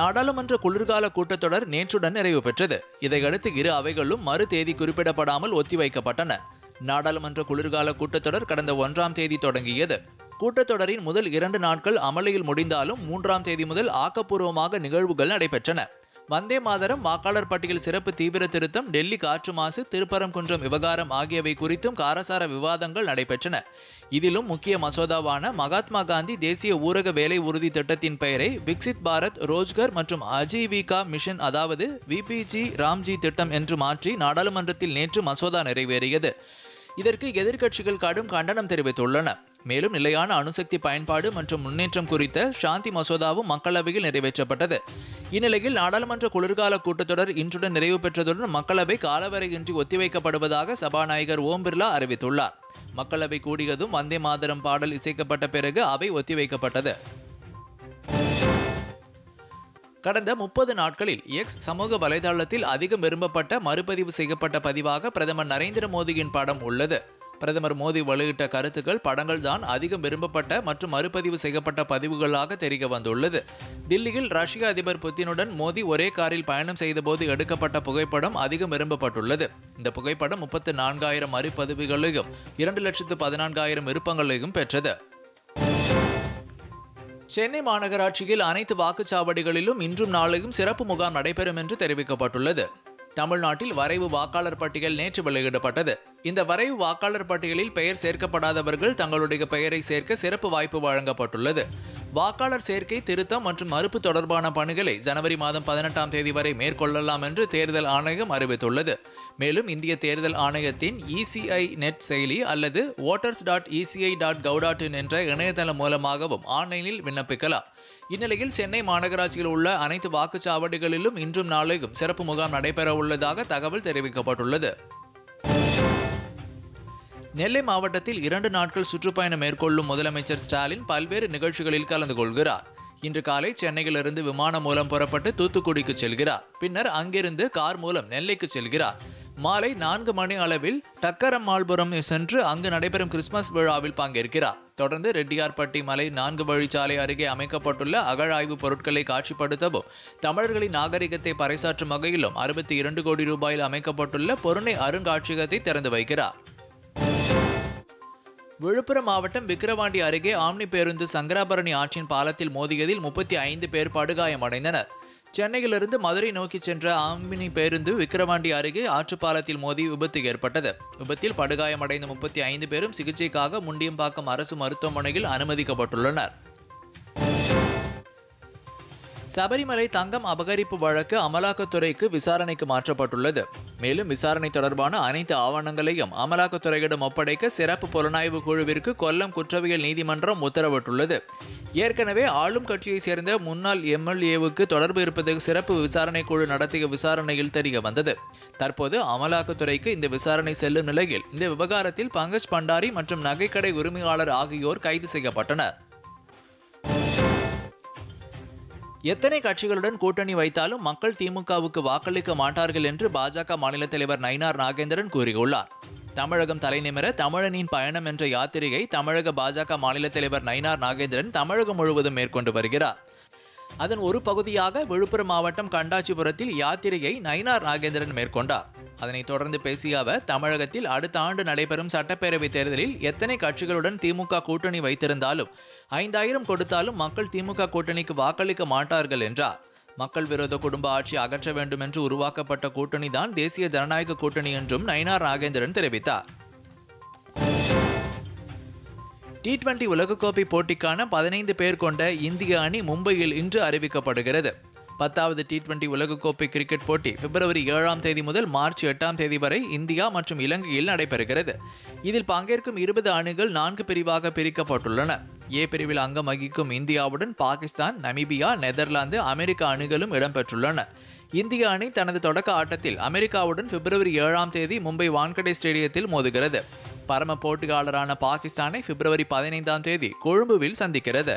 நாடாளுமன்ற குளிர்கால கூட்டத்தொடர் நேற்றுடன் நிறைவு பெற்றது. இதையடுத்து இரு அவைகளும் மறு தேதி குறிப்பிடப்படாமல் ஒத்திவைக்கப்பட்டன. நாடாளுமன்ற குளிர்கால கூட்டத்தொடர் கடந்த ஒன்றாம் தேதி தொடங்கியது. கூட்டத்தொடரின் முதல் இரண்டு நாட்கள் அமளியில் முடிந்தாலும் மூன்றாம் தேதி முதல் ஆக்கப்பூர்வமாக நிகழ்வுகள் நடைபெற்றன. வந்தே மாதரம் வாக்காளர் பட்டியல் சிறப்பு தீவிர திருத்தம் டெல்லி காற்று மாசு திருப்பரங்குன்றம் விவகாரம் ஆகியவை குறித்தும் காரசார விவாதங்கள் நடைபெற்றன. இதிலும் முக்கிய மசோதாவான மகாத்மா காந்தி தேசிய ஊரக வேலை உறுதி திட்டத்தின் பெயரை விக்சித் பாரத் ரோஜ்கர் மற்றும் அஜீவிகா மிஷன் அதாவது விபிஜி ராம்ஜி திட்டம் என்று மாற்றி நாடாளுமன்றத்தில் நேற்று மசோதா நிறைவேறியது. இதற்கு எதிர்க்கட்சிகள் கடும் கண்டனம் தெரிவித்துள்ளன. மேலும் நிலையான அணுசக்தி பயன்பாடு மற்றும் முன்னேற்றம் குறித்த சாந்தி மசோதாவும் மக்களவையில் நிறைவேற்றப்பட்டது. இந்நிலையில் நாடாளுமன்ற குளிர்கால கூட்டத்தொடர் இன்றுடன் நிறைவு பெற்றதுடன் மக்களவை காலவரையின்றி ஒத்திவைக்கப்படுவதாக சபாநாயகர் ஓம் பிர்லா அறிவித்துள்ளார். மக்களவை கூடியதும் வந்தே மாதரம் பாடல் இசைக்கப்பட்ட பிறகு அவை ஒத்திவைக்கப்பட்டது. கடந்த முப்பது நாட்களில் எக்ஸ் சமூக வலைதளத்தில் அதிகம் விரும்பப்பட்ட மறுபதிவு செய்யப்பட்ட பதிவாக பிரதமர் நரேந்திர மோடியின் படம் உள்ளது. பிரதமர் மோடி வெளியிட்ட கருத்துக்கள் படங்கள் தான் அதிகம் விரும்பப்பட்ட மற்றும் மறுபதிவு செய்யப்பட்ட பதிவுகளாக தெரிய வந்துள்ளது. தில்லியில் ரஷ்ய அதிபர் புத்தினுடன் மோடி ஒரே காரில் பயணம் செய்தபோது எடுக்கப்பட்ட புகைப்படம் அதிகம் விரும்பப்பட்டுள்ளது. இந்த புகைப்படம் முப்பத்து நான்காயிரம் மறுபதிவுகளையும் இரண்டு லட்சத்து பதினான்காயிரம் விருப்பங்களையும் பெற்றது. சென்னை மாநகராட்சியில் அனைத்து வாக்குச்சாவடிகளிலும் இன்றும் நாளையும் சிறப்பு முகாம் நடைபெறும் என்று தெரிவிக்கப்பட்டுள்ளது. தமிழ்நாட்டில் வரைவு வாக்காளர் பட்டியல் நேற்று வெளியிடப்பட்டது. இந்த வரைவு வாக்காளர் பட்டியலில் பெயர் சேர்க்கப்படாதவர்கள் தங்களுடைய பெயரை சேர்க்க சிறப்பு வாய்ப்பு வழங்கப்பட்டுள்ளது. வாக்காளர் சேர்க்கை திருத்தம் மற்றும் மறுப்பு தொடர்பான பணிகளை ஜனவரி மாதம் பதினெட்டாம் தேதி வரை மேற்கொள்ளலாம் என்று தேர்தல் ஆணையம் அறிவித்துள்ளது. மேலும் இந்திய தேர்தல் ஆணையத்தின் இசிஐ நெட் செயலி அல்லது voters dot ECI dot gov dot in என்ற இணையதளம் மூலமாகவும் ஆன்லைனில் விண்ணப்பிக்கலாம். இந்நிலையில் சென்னை மாநகராட்சியில் உள்ள அனைத்து வாக்குச்சாவடிகளிலும் இன்றும் நாளையும் சிறப்பு முகாம் நடைபெற உள்ளதாக தகவல் தெரிவிக்கப்பட்டுள்ளது. நெல்லை மாவட்டத்தில் இரண்டு நாட்கள் சுற்றுப்பயணம் மேற்கொள்ளும் முதலமைச்சர் ஸ்டாலின் பல்வேறு நிகழ்ச்சிகளில் கலந்து கொள்கிறார். இன்று காலை சென்னையிலிருந்து விமானம் மூலம் புறப்பட்டு தூத்துக்குடிக்கு செல்கிறார். பின்னர் அங்கிருந்து கார் மூலம் நெல்லைக்கு செல்கிறார். மாலை நான்கு மணி அளவில் டக்கரம்மாள்புரம் சென்று அங்கு நடைபெறும் கிறிஸ்துமஸ் விழாவில் பங்கேற்கிறார். தொடர்ந்து ரெட்டியார்பட்டி மலை நான்கு வழிச்சாலை அருகே அமைக்கப்பட்டுள்ள அகழாய்வு பொருட்களை காட்சிப்படுத்தவும் தமிழர்களின் நாகரிகத்தை பறைசாற்றும் வகையிலும் அறுபத்தி இரண்டு கோடி ரூபாயில் அமைக்கப்பட்டுள்ள பொருணை அருங்காட்சியகத்தை திறந்து வைக்கிறார். விழுப்புரம் மாவட்டம் விக்கிரவாண்டி அருகே ஆம்னி பேருந்து சங்கராபரணி ஆற்றின் பாலத்தில் மோதியதில் முப்பத்தி ஐந்து பேர் படுகாயமடைந்தனர். சென்னையிலிருந்து மதுரை நோக்கி சென்ற ஆம்னி பேருந்து விக்கிரவாண்டி அருகே ஆற்றுப்பாலத்தில் மோதி விபத்து ஏற்பட்டது. விபத்தில் படுகாயமடைந்த முப்பத்தி ஐந்து பேரும் சிகிச்சைக்காக முண்டியம்பாக்கம் அரசு மருத்துவமனையில் அனுமதிக்கப்பட்டுள்ளனர். சபரிமலை தங்கம் அபகரிப்பு வழக்கு அமலாக்கத்துறைக்கு விசாரணைக்கு மாற்றப்பட்டுள்ளது. மேலும் விசாரணை தொடர்பான அனைத்து ஆவணங்களையும் அமலாக்கத்துறையிடம் ஒப்படைக்க சிறப்பு புலனாய்வு குழுவிற்கு கொல்லம் குற்றவியல் நீதிமன்றம் உத்தரவிட்டுள்ளது. ஏற்கனவே ஆளும் கட்சியைச் சேர்ந்த முன்னாள் எம்எல்ஏவுக்கு தொடர்பு இருப்பது சிறப்பு விசாரணை குழு நடத்திய விசாரணையில் தெரிய வந்தது. தற்போது அமலாக்கத்துறைக்கு இந்த விசாரணை செல்லும் நிலையில் இந்த விவகாரத்தில் பங்கஜ் பண்டாரி மற்றும் நகைக்கடை உரிமையாளர் ஆகியோர் கைது செய்யப்பட்டனர். எத்தனை கட்சிகளுடன் கூட்டணி வைத்தாலும் மக்கள் திமுகவுக்கு வாக்களிக்க மாட்டார்கள் என்று பாஜக மாநில தலைவர் நயினார் நாகேந்திரன் கூறியுள்ளார். தமிழகம் தலைநிமிர தமிழனின் பயணம் என்ற யாத்திரையை தமிழக பாஜக மாநில தலைவர் நயினார் நாகேந்திரன் தமிழகம் முழுவதும் மேற்கொண்டு வருகிறார். அதன் ஒரு பகுதியாக விழுப்புரம் மாவட்டம் கண்டாச்சிபுரத்தில் யாத்திரையை நயினார் நாகேந்திரன் மேற்கொண்டார். அதனைத் தொடர்ந்து பேசிய அவர் தமிழகத்தில் அடுத்த ஆண்டு நடைபெறும் சட்டப்பேரவைத் தேர்தலில் எத்தனை கட்சிகளுடன் திமுக கூட்டணி வைத்திருந்தாலும் ஐந்தாயிரம் கொடுத்தாலும் மக்கள் திமுக கூட்டணிக்கு வாக்களிக்க மாட்டார்கள் என்றார். மக்கள் விரோத குடும்ப ஆட்சி அகற்ற வேண்டும் என்று உருவாக்கப்பட்ட கூட்டணி தான் தேசிய ஜனநாயக கூட்டணி என்றும் நயினார் நாகேந்திரன் தெரிவித்தார். டி டுவெண்டி உலகக்கோப்பை போட்டிக்கான பதினைந்து பேர் கொண்ட இந்திய அணி மும்பையில் இன்று அறிவிக்கப்படுகிறது. பத்தாவது டி டுவெண்டி உலகக்கோப்பை கிரிக்கெட் போட்டி பிப்ரவரி ஏழாம் தேதி முதல் மார்ச் எட்டாம் தேதி வரை இந்தியா மற்றும் இலங்கையில் நடைபெறுகிறது. இதில் பங்கேற்கும் இருபது அணிகள் நான்கு பிரிவாக பிரிக்கப்பட்டுள்ளன. ஏ பிரிவில் அங்கம் வகிக்கும் இந்தியாவுடன் பாகிஸ்தான் நமீபியா நெதர்லாந்து அமெரிக்க அணிகளும் இடம்பெற்றுள்ளன. இந்திய அணி தனது தொடக்க ஆட்டத்தில் அமெரிக்காவுடன் பிப்ரவரி ஏழாம் தேதி மும்பை வான்கடே ஸ்டேடியத்தில் மோதுகிறது. பரம போட்டியாளரான பாகிஸ்தானை பிப்ரவரி பதினைந்தாம் தேதி கொழும்புவில் சந்திக்கிறது.